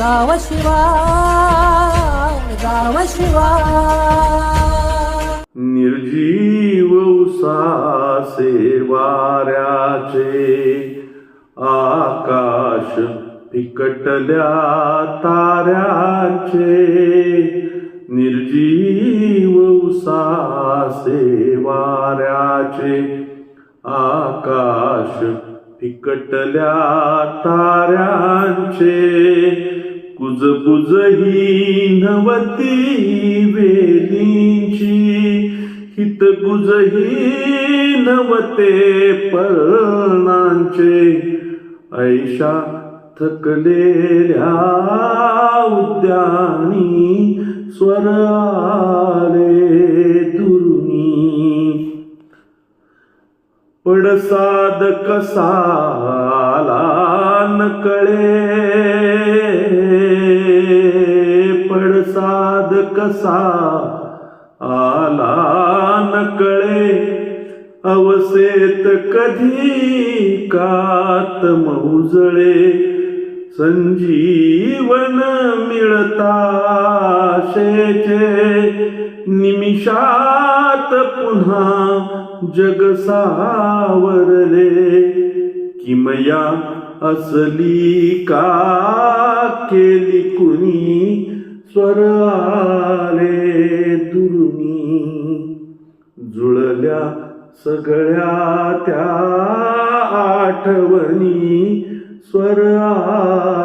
गाव शिवार गाव शिवार निर्जीव उसासे वाऱ्याचे आकाश फिकटल्या ताऱ्याचे. निर्जीव उसासे वाऱ्याचे आकाश फिकटल्या ताऱ्यांचे. कुजबुज ही नवती वेलींची हितगुज ही नवते पर्णांचे. ऐशा थकलेल्या उद्यानी स्वर आले दुरुनी. पडसाद कसाला नकळे कसा आला नकळे अवसेत कधी कात मौजळे संजीवन मिळता शेचे निमिषात पुन्हा जग सावरले. किमया असली का केली कुणी स्वर आले दुरुनी जुळल्या सगळ्या त्या आठवणी स्वर आले